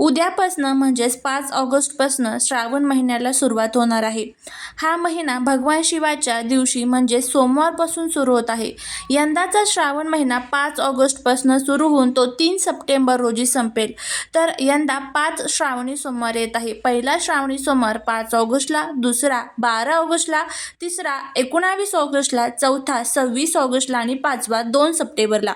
उद्यापासनं म्हणजेच पाच ऑगस्टपासनं श्रावण महिन्याला सुरुवात होणार आहे. हा महिना भगवान शिवाच्या दिवशी म्हणजे सोमवारपासून सुरू होत आहे. यंदाचा श्रावण महिना पाच ऑगस्टपासनं सुरू होऊन तो तीन सप्टेंबर रोजी संपेल. तर यंदा पाच श्रावणी सोमवार येत आहे. पहिला श्रावणी सोमवार पाच ऑगस्टला दुसरा बारा ऑगस्टला तिसरा एकोणावीस ऑगस्टला चौथा सव्वीस ऑगस्टला आणि पाचवा दोन सप्टेंबरला.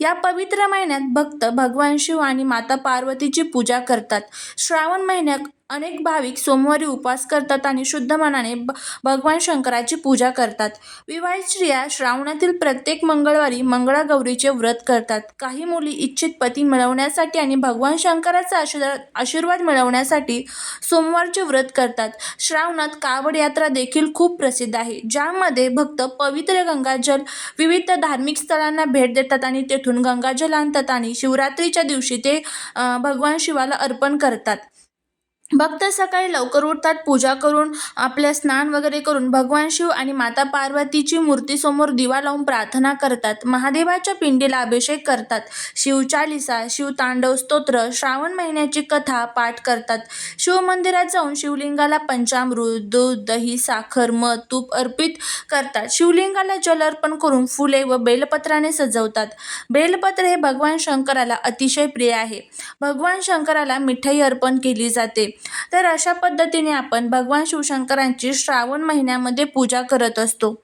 या पवित्र महिन्यात भक्त भगवान शिव आणि माता पार्वतीची पूजा करतात. श्रावण महिन्यात अनेक भाविक सोमवारी उपवास करतात आणि शुद्ध मनाने ब भगवान शंकराची पूजा करतात. विवाहित स्त्रिया श्रावणातील प्रत्येक मंगळवारी मंगळागौरीचे व्रत करतात. काही मुली इच्छित पती मिळवण्यासाठी आणि भगवान शंकराचा आशीर्वाद आशीर्वाद मिळवण्यासाठी सोमवारचे व्रत करतात. श्रावणात कावड यात्रा देखील खूप प्रसिद्ध आहे ज्यामध्ये भक्त पवित्र गंगाजल विविध धार्मिक स्थळांना भेट देतात आणि तेथून गंगाजल आणतात आणि शिवरात्रीच्या दिवशी ते भगवान शिवाला अर्पण करतात. भक्त सकाळी लवकर उठतात पूजा करून आपल्या स्नान वगैरे करून भगवान शिव आणि माता पार्वतीची मूर्तीसमोर दिवा लावून प्रार्थना करतात महादेवाच्या पिंडीला अभिषेक करतात शिवचालिसा शिवतांडव स्तोत्र श्रावण महिन्याची कथा पाठ करतात. शिवमंदिरात जाऊन शिवलिंगाला पंचामृत दूध दही साखर मध तूप अर्पित करतात. शिवलिंगाला जल अर्पण करून फुले व बेलपत्राने सजवतात. बेलपत्र हे भगवान शंकराला अतिशय प्रिय आहे. भगवान शंकराला मिठाई अर्पण केली जाते. तर अशा पद्धतीने आपण भगवान शिवशंकरांची श्रावण महिन्यामध्ये पूजा करत असतो.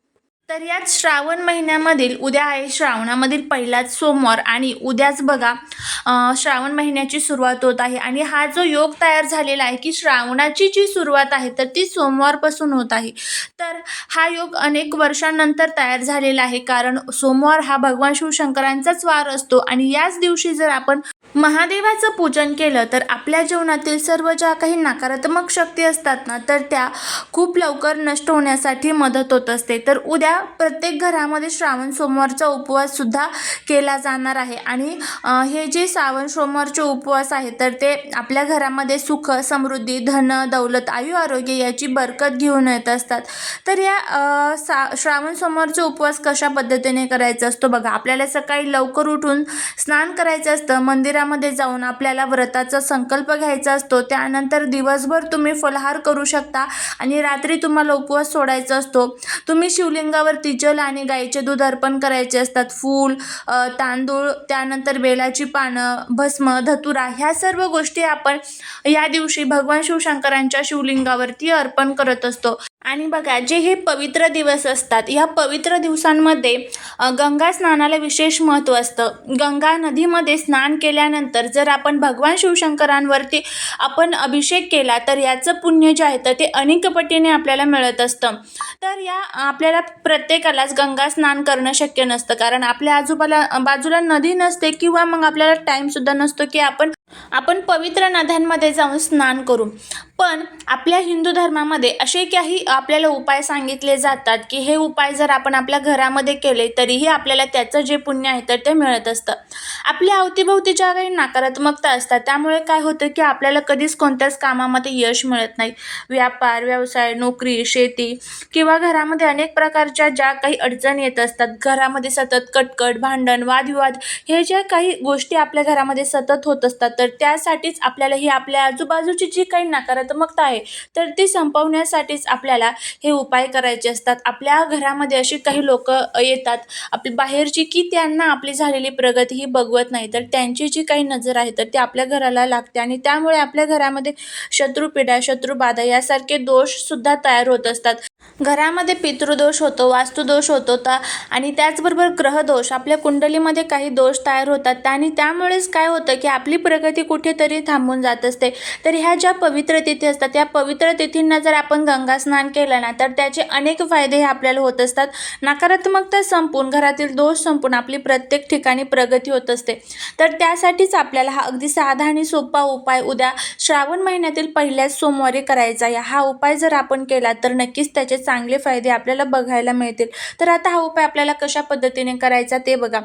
तर यात श्रावण महिन्यामधील उद्या आहे श्रावणामधील पहिलाच सोमवार आणि उद्याच बघा श्रावण महिन्याची सुरुवात होत आहे. आणि हा जो योग तयार झालेला आहे की श्रावणाची जी सुरुवात आहे तर ती सोमवारपासून होत आहे. तर हा योग अनेक वर्षांनंतर तयार झालेला आहे कारण सोमवार हा भगवान शिवशंकरांचाच वार असतो. आणि याच दिवशी जर आपण महादेवाचं पूजन केलं तर आपल्या जीवनातील सर्व ज्या काही नकारात्मक शक्ती असतात ना तर त्या खूप लवकर नष्ट होण्यासाठी मदत होत असते. तर उद्या प्रत्येक घरामध्ये श्रावण सोमवारचा उपवाससुद्धा केला जाणार आहे. आणि हे जे श्रावण सोमवारचे उपवास आहे तर ते आपल्या घरामध्ये सुख समृद्धी धन दौलत आयु आरोग्य याची बरकत घेऊन येत असतात. तर या सा श्रावण सोमवारचा उपवास कशा पद्धतीने करायचा असतो? बघा आपल्याला सकाळी लवकर उठून स्नान करायचं असतं मंदिरा मंदिरामध्ये जाऊन आपल्याला व्रताचा संकल्प घ्यायचा असतो त्यानंतर दिवसभर तुम्ही फलहार करू शकता आणि रात्री तुम्हाला उपवास सोडायचा असतो. तुम्ही शिवलिंगावरती जल आणि गाईचे दूध अर्पण करायचे असतात. फूल तांदूळ त्यानंतर बेलाची पानं भस्म धतुरा ह्या सर्व गोष्टी आपण या दिवशी भगवान शिवशंकरांच्या शिवलिंगावरती अर्पण करत असतो. आणि बघा जे हे पवित्र दिवस असतात ह्या पवित्र दिवसांमध्ये गंगा स्नानाला विशेष महत्त्व असतं. गंगा नदीमध्ये स्नान केल्यानंतर जर आपण भगवान शिवशंकरांवरती आपण अभिषेक केला तर याचं पुण्य जे आहे तर ते अनेक पटीने आपल्याला मिळत असतं. तर या आपल्याला प्रत्येकालाच गंगा स्नान करणं शक्य नसतं. कारण आपल्या आजूबाला बाजूला नदी नसते किंवा मग आपल्याला टाईमसुद्धा नसतो की आपण आपण पवित्र नद्यांमध्ये जाऊन स्नान करू. पण आपल्या हिंदू धर्मामध्ये असे काही आपल्याला उपाय सांगितले जातात की हे उपाय जर आपण आपल्या घरामध्ये केले तरीही आपल्याला त्याचं जे पुण्य आहे तर ते मिळत असतं. आपल्या अवतीभोवती ज्या काही नकारात्मकता असतात त्यामुळे काय होतं की आपल्याला कधीच कोणत्याच कामामध्ये यश मिळत नाही. व्यापार व्यवसाय नोकरी शेती किंवा घरामध्ये अनेक प्रकारच्या ज्या काही अडचणी येत असतात घरामध्ये सतत कटकट भांडण वादविवाद हे ज्या काही गोष्टी आपल्या घरामध्ये सतत होत असतात तर त्यासाठीच आपल्याला ही आपल्या आजूबाजूची जी काही नकारात्मकता आहे तर ती संपवण्यासाठीच आपल्याला हे उपाय करायचे असतात. आपल्या घरामध्ये अशी काही लोक येतात. आपली बाहेरची की त्यांना आपली झालेली प्रगती ही बघवत नाही तर त्यांची जी काही नजर आहे तर ती आपल्या घराला लागते आणि त्यामुळे आपल्या घरामध्ये शत्रुपीडा शत्रुबाधा यासारखे दोषसुद्धा तयार होत असतात. घरामध्ये पितृदोष होतो वास्तुदोष होतो तर आणि त्याचबरोबर ग्रहदोष. आपल्या कुंडलीमध्ये काही दोष तयार होतात. आणि त्यामुळेच काय होतं की आपली प्रगती कुठेतरी थांबून जात असते. तर ह्या ज्या पवित्र तिथी असतात त्या पवित्र तिथींना जर आपण गंगा स्नान केलं ना तर त्याचे अनेक फायदे हे आपल्याला होत असतात. नकारात्मकता संपून घरातील दोष संपून आपली प्रत्येक ठिकाणी प्रगती होत असते. तर त्यासाठीच आपल्याला हा अगदी साधा आणि सोपा उपाय उद्या श्रावण महिन्यातील पहिल्याच सोमवारी करायचा आहे. हा उपाय जर आपण केला तर नक्कीच त्याच्या त्याचे चांगले फायदे आपल्याला बघायला मिळतील. तर आता हा उपाय आपल्याला कशा पद्धतीने करायचा ते बघा.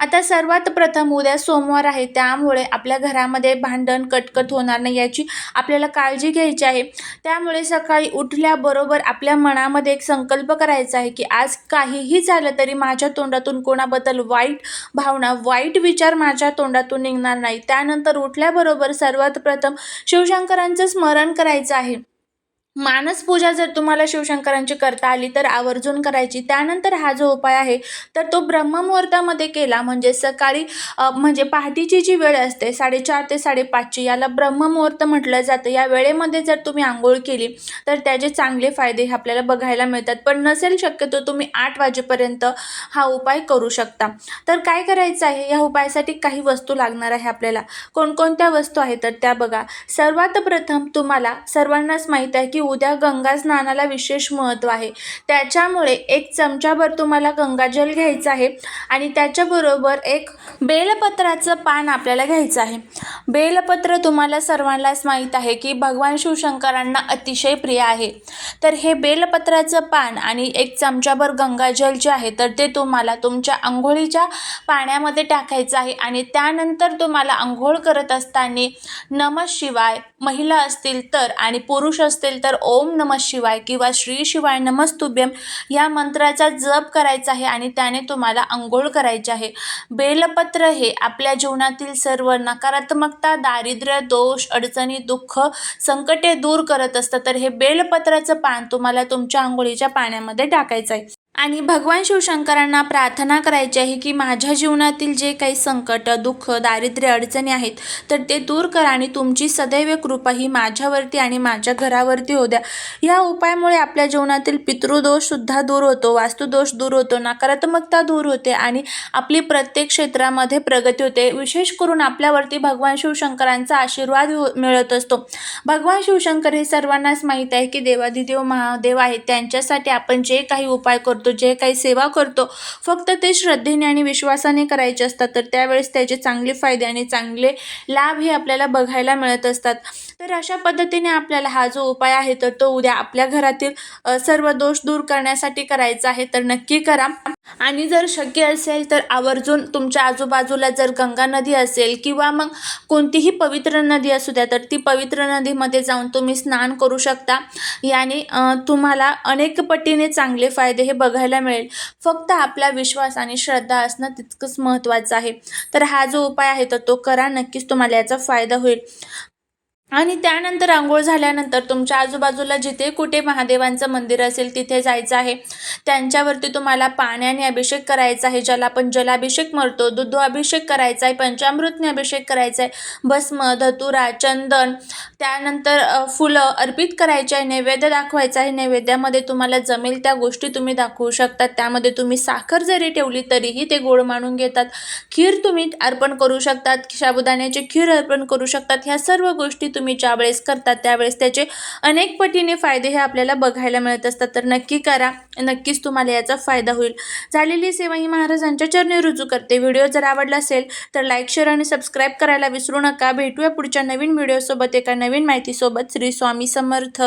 आता सर्वात प्रथम उद्या सोमवार आहे. त्यामुळे आपल्या घरामध्ये भांडण कटकट होणार नाही याची आपल्याला काळजी घ्यायची आहे. त्यामुळे सकाळी उठल्याबरोबर आपल्या मनामध्ये एक संकल्प करायचा आहे की आज काहीही झालं तरी माझ्या तोंडातून कोणाबद्दल वाईट भावना वाईट विचार माझ्या तोंडातून निघणार नाही. त्यानंतर उठल्याबरोबर सर्वात प्रथम शिवशंकरांचं स्मरण करायचं आहे. मानस पूजा जर तुम्हाला शिवशंकरांची करता आली तर आवर्जून करायची. त्यानंतर हा जो उपाय आहे तर तो ब्रह्ममुहूर्तामध्ये केला. म्हणजे सकाळी म्हणजे पहाटेची जी वेळ असते साडेचार ते साडेपाचची याला ब्रह्ममुहूर्त म्हटलं जातं. या वेळेमध्ये जर तुम्ही आंघोळ केली तर त्याचे चांगले फायदे हे आपल्याला बघायला मिळतात. पण नसेल शक्यतो तुम्ही आठ वाजेपर्यंत हा उपाय करू शकता. तर काय करायचं आहे? या उपायासाठी काही वस्तू लागणार आहे आपल्याला. कोणकोणत्या वस्तू आहेत? तर त्या बघा. सर्वात प्रथम तुम्हाला सर्वांनाच माहीत आहे की उद्या गंगा स्नानाला विशेष महत्त्व आहे. त्याच्यामुळे एक चमचाभर तुम्हाला गंगाजल घ्यायचं आहे आणि त्याच्याबरोबर एक बेलपत्राचं पान आपल्याला घ्यायचं आहे. बेलपत्र तुम्हाला सर्वांनाच माहीत आहे की भगवान शिवशंकरांना अतिशय प्रिय आहे. तर हे बेलपत्राचं पान आणि एक चमचाभर गंगाजल जे आहे तर ते तुम्हाला तुमच्या आंघोळीच्या पाण्यामध्ये टाकायचं आहे आणि त्यानंतर तुम्हाला आंघोळ करत असताना नम शिवाय महिला असतील तर आणि पुरुष असतील तर तर ओम नम शिवाय किंवा श्री शिवाय नमस्तुभ्यम या मंत्राचा जप करायचा आहे आणि त्याने तुम्हाला अंघोळ करायची आहे. बेलपत्र हे आपल्या जीवनातील सर्व नकारात्मकता दारिद्र्य दोष अडचणी दुःख संकटे दूर करत असतं. तर हे बेलपत्राचं पान तुम्हाला तुमच्या आंघोळीच्या पाण्यामध्ये टाकायचं आहे. आणि भगवान शिवशंकरांना प्रार्थना करायची आहे की माझ्या जीवनातील जे काही संकट दुःख दारिद्र्य अडचणी आहेत तर ते दूर करा आणि तुमची सदैव कृपा ही माझ्यावरती आणि माझ्या घरावरती होऊ द्या. या उपायामुळे आपल्या जीवनातील पितृदोषसुद्धा दूर होतो वास्तुदोष दूर होतो नकारात्मकता दूर होते आणि आपली प्रत्येक क्षेत्रामध्ये प्रगती होते. विशेष करून आपल्यावरती भगवान शिवशंकरांचा आशीर्वाद हो- मिळत असतो. भगवान शिवशंकर हे सर्वांनाच माहीत आहे की देवादिदेव महादेव आहेत. त्यांच्यासाठी आपण जे काही उपाय करतो जे काही सेवा करतो फक्त ते श्रद्धेने आणि विश्वासाने करायचे असतात तर त्यावेळेस त्याचे चांगले फायदे आणि चांगले लाभ हे आपल्याला बघायला मिळत असतात. तर अशा पद्धतीने आपल्याला हा जो उपाय आहे तर तो उद्या आपल्या घरातील सर्व दोष दूर करण्यासाठी करायचा आहे तर नक्की करा. आणि जर शक्य असेल तर आवर्जून तुमच्या आजूबाजूला जर गंगा नदी असेल किंवा मग कोणतीही पवित्र नदी असू द्या तर ती पवित्र नदीमध्ये जाऊन तुम्ही स्नान करू शकता. याने तुम्हाला अनेक पटीने चांगले फायदे हे बघायला मिळेल. फक्त आपला विश्वास आणि श्रद्धा असणं तितकंच महत्त्वाचं आहे. तर हा जो उपाय आहे तर तो करा. नक्कीच तुम्हाला याचा फायदा होईल. आणि त्यानंतर आंघोळ झाल्यानंतर तुमच्या आजूबाजूला जिथे कुठे महादेवांचं मंदिर असेल तिथे जायचं आहे. त्यांच्यावरती तुम्हाला पाण्याने अभिषेक करायचा आहे. ज्याला आपण जलाभिषेक म्हणतो दुधो अभिषेक करायचा आहे पंचामृतने अभिषेक करायचा आहे भस्म धतुरा चंदन त्यानंतर फुलं अर्पित करायचे आहे नैवेद्य दाखवायचा आहे. नैवेद्यामध्ये तुम्हाला जमेल त्या गोष्टी तुम्ही दाखवू शकतात. त्यामध्ये तुम्ही साखर जरी ठेवली तरीही ते गोड मानून घेतात. खीर तुम्ही अर्पण करू शकतात. साबुदाण्याची खीर अर्पण करू शकतात. ह्या सर्व गोष्टी तुम्ही ज्यावेळेस करतात त्यावेळेस त्याचे अनेक पटीने फायदे हे आपल्याला बघायला मिळत असतात. तर नक्की करा. नक्कीच तुम्हाला याचा फायदा होईल. झालेली सेवा ही महाराजांच्या चरणी रुजू करते. व्हिडिओ जर आवडला असेल तर लाईक शेअर आणि सबस्क्राईब करायला विसरू नका. भेटूया पुढच्या नवीन व्हिडिओसोबत एका नवीन माहितीसोबत. श्री स्वामी समर्थ.